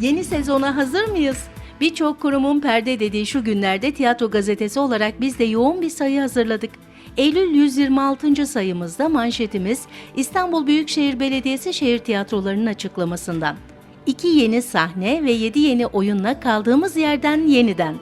Yeni sezona hazır mıyız? Birçok kurumun perde dediği şu günlerde tiyatro gazetesi olarak biz de yoğun bir sayı hazırladık. Eylül 126. sayımızda manşetimiz İstanbul Büyükşehir Belediyesi şehir tiyatrolarının açıklamasından. İki yeni sahne ve 7 yeni oyunla kaldığımız yerden yeniden.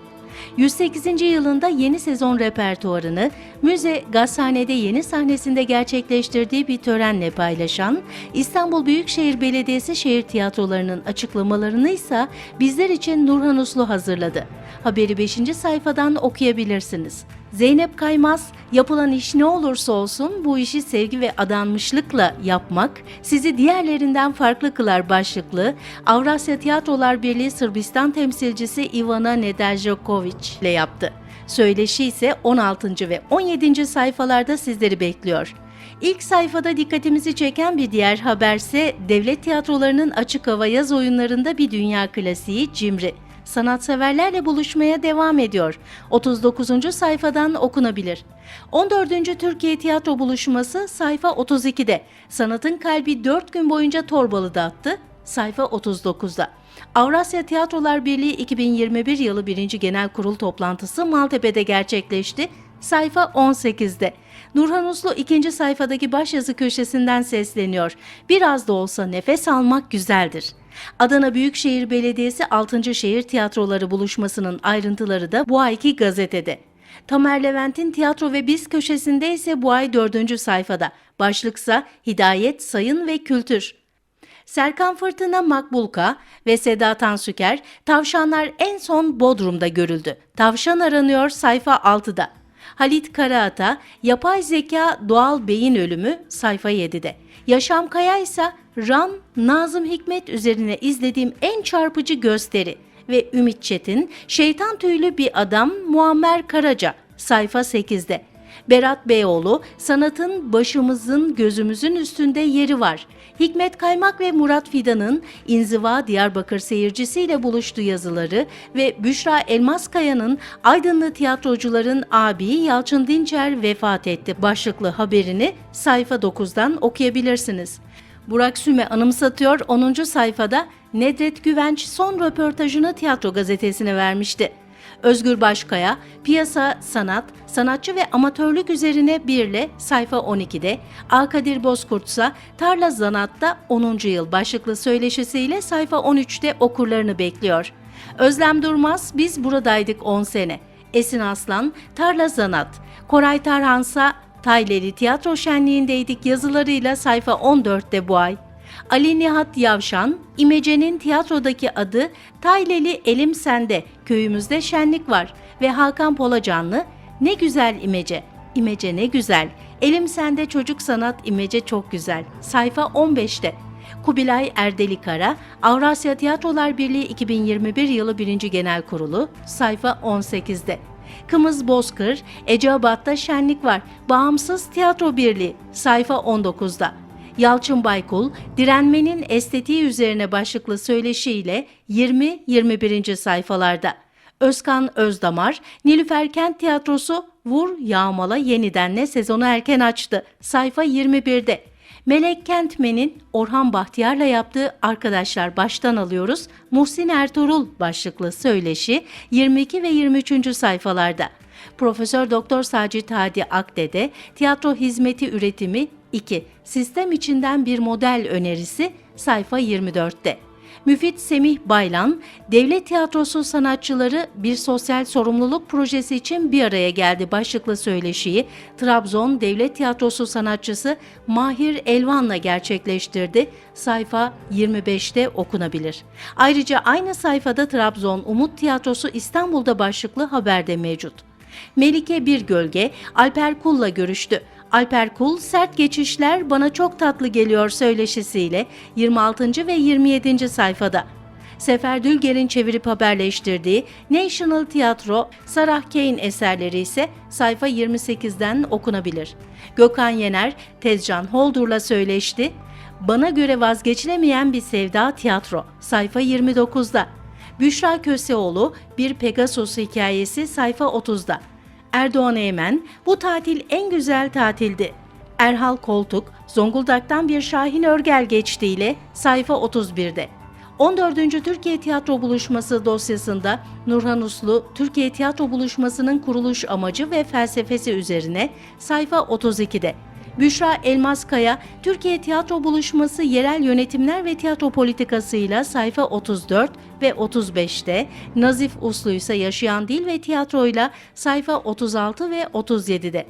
108. yılında yeni sezon repertuarını Müze Gazhane'de yeni sahnesinde gerçekleştirdiği bir törenle paylaşan İstanbul Büyükşehir Belediyesi şehir tiyatrolarının açıklamalarını ise bizler için Nurhan Uslu hazırladı. Haberi 5. sayfadan okuyabilirsiniz. Zeynep Kaymaz, yapılan iş ne olursa olsun bu işi sevgi ve adanmışlıkla yapmak sizi diğerlerinden farklı kılar başlıklı Avrasya Tiyatrolar Birliği Sırbistan temsilcisi Ivana Nedeljkovic ile yaptı. Söyleşi ise 16. ve 17. sayfalarda sizleri bekliyor. İlk sayfada dikkatimizi çeken bir diğer haberse devlet tiyatrolarının açık hava yaz oyunlarında bir dünya klasiği Cimri sanatseverlerle buluşmaya devam ediyor. 39. sayfadan okunabilir. 14. Türkiye Tiyatro Buluşması sayfa 32'de. Sanatın kalbi 4 gün boyunca Torbalı'da attı. Sayfa 39'da. Avrasya Tiyatrolar Birliği 2021 yılı 1. Genel Kurul toplantısı Maltepe'de gerçekleşti. Sayfa 18'de. Nurhan Uslu ikinci sayfadaki başyazı köşesinden sesleniyor. Biraz da olsa nefes almak güzeldir. Adana Büyükşehir Belediyesi 6. Şehir Tiyatroları buluşmasının ayrıntıları da bu ayki gazetede. Tamer Levent'in tiyatro ve biz köşesinde ise bu ay 4. sayfada. Başlıksa Hidayet, Sayın ve Kültür. Serkan Fırtına Makbulka ve Seda Tansüker, tavşanlar en son Bodrum'da görüldü. Tavşan aranıyor sayfa 6'da. Halit Karaata, yapay zeka doğal beyin ölümü sayfa 7'de. Yaşam Kaya ise Ran, Nazım Hikmet üzerine izlediğim en çarpıcı gösteri ve Ümit Çetin, şeytan tüylü bir adam Muammer Karaca sayfa 8'de. Berat Beyoğlu, sanatın başımızın gözümüzün üstünde yeri var. Hikmet Kaymak ve Murat Fidan'ın İnziva Diyarbakır seyircisiyle buluştu yazıları ve Büşra Elmaskaya'nın Aydınlı tiyatrocuların abi Yalçın Dinçer vefat etti başlıklı haberini sayfa 9'dan okuyabilirsiniz. Burak Süme anımsatıyor 10. sayfada Nedret Güvenç son röportajını tiyatro gazetesine vermişti. Özgür Başkaya, piyasa, sanat, sanatçı ve amatörlük üzerine birle sayfa 12'de, Alkadir Bozkurtsa Tarla Zanat'ta 10. yıl başlıklı söyleşisiyle sayfa 13'te okurlarını bekliyor. Özlem Durmaz, biz buradaydık 10 sene. Esin Aslan, Tarla Zanat, Koray Tarhansa, Tayleri Tiyatro Şenliği'ndeydik yazılarıyla sayfa 14'te bu ay. Ali Nihat Yavşan, İmece'nin tiyatrodaki adı Tayleli Elim Sende, köyümüzde şenlik var ve Hakan Polacanlı, ne güzel İmece, İmece ne güzel, Elim Sende çocuk sanat İmece çok güzel, sayfa 15'te. Kubilay Erdeli Kara, Avrasya Tiyatrolar Birliği 2021 yılı 1. Genel Kurulu, sayfa 18'de. Kımız Bozkır, Eceabat'ta şenlik var. Bağımsız Tiyatro Birliği, sayfa 19'da. Yalçın Baykul, direnmenin estetiği üzerine başlıklı söyleşiyle 20-21. sayfalarda. Özkan Özdamar, Nilüfer Kent Tiyatrosu Vur Yağmala Yeniden'le sezonu erken açtı. Sayfa 21'de. Melek Kentmen'in Orhan Bahtiyar'la yaptığı Arkadaşlar Baştan Alıyoruz, Muhsin Ertuğrul başlıklı söyleşi 22 ve 23. sayfalarda. Profesör Doktor Sacit Hadi Akdede, tiyatro hizmeti üretimi 2. Sistem içinden bir model önerisi sayfa 24'te. Müfit Semih Baylan, Devlet Tiyatrosu sanatçıları bir sosyal sorumluluk projesi için bir araya geldi başlıklı söyleşiyi Trabzon Devlet Tiyatrosu sanatçısı Mahir Elvan'la gerçekleştirdi. Sayfa 25'te okunabilir. Ayrıca aynı sayfada Trabzon Umut Tiyatrosu İstanbul'da başlıklı haberde mevcut. Melike Birgölge, Alper Kul'la görüştü. Alper Kul, sert geçişler bana çok tatlı geliyor söyleşisiyle 26. ve 27. sayfada. Sefer Dülger'in çevirip haberleştirdiği National Tiyatro, Sarah Kane eserleri ise sayfa 28'den okunabilir. Gökhan Yener, Tezcan Holdur'la söyleşti. Bana göre vazgeçilemeyen bir sevda tiyatro, sayfa 29'da. Büşra Köseoğlu, Bir Pegasus hikayesi sayfa 30'da. Erdoğan Eymen, bu tatil en güzel tatildi. Erhal Koltuk, Zonguldak'tan bir Şahin Örgel geçtiğiyle sayfa 31'de. 14. Türkiye Tiyatro Buluşması dosyasında Nurhan Uslu, Türkiye Tiyatro Buluşması'nın kuruluş amacı ve felsefesi üzerine sayfa 32'de. Büşra Elmaskaya, Türkiye Tiyatro Buluşması Yerel Yönetimler ve Tiyatro Politikası'yla sayfa 34 ve 35'te, Nazif Uslu ise Yaşayan Dil ve Tiyatro'yla sayfa 36 ve 37'de.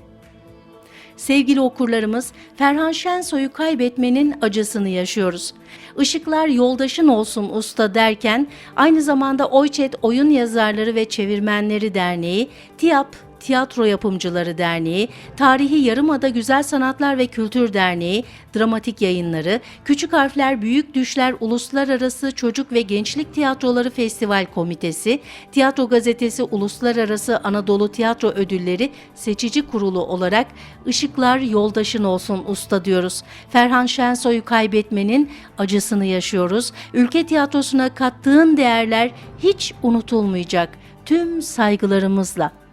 Sevgili okurlarımız, Ferhan Şensoy'u kaybetmenin acısını yaşıyoruz. Işıklar yoldaşın olsun usta derken, aynı zamanda Oyçet Oyun Yazarları ve Çevirmenleri Derneği, TİAP, Tiyatro Yapımcıları Derneği, Tarihi Yarımada Güzel Sanatlar ve Kültür Derneği, Dramatik Yayınları, Küçük Harfler Büyük Düşler Uluslararası Çocuk ve Gençlik Tiyatroları Festival Komitesi, Tiyatro Gazetesi Uluslararası Anadolu Tiyatro Ödülleri Seçici Kurulu olarak Işıklar Yoldaşın Olsun Usta diyoruz. Ferhan Şensoy'u kaybetmenin acısını yaşıyoruz. Ülke tiyatrosuna kattığın değerler hiç unutulmayacak. Tüm saygılarımızla.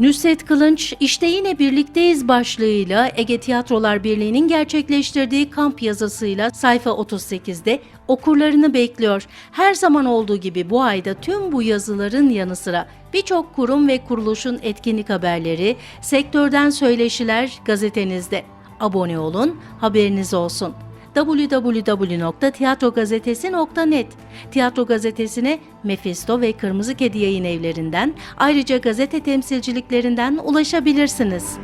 Nusret Kılınç, işte yine birlikteyiz başlığıyla Ege Tiyatrolar Birliği'nin gerçekleştirdiği kamp yazısıyla sayfa 38'de okurlarını bekliyor. Her zaman olduğu gibi bu ayda tüm bu yazıların yanı sıra birçok kurum ve kuruluşun etkinlik haberleri, sektörden söyleşiler gazetenizde. Abone olun, haberiniz olsun www.tiyatrogazetesi.net Tiyatro gazetesine Mephisto ve Kırmızı Kedi yayın evlerinden ayrıca gazete temsilciliklerinden ulaşabilirsiniz.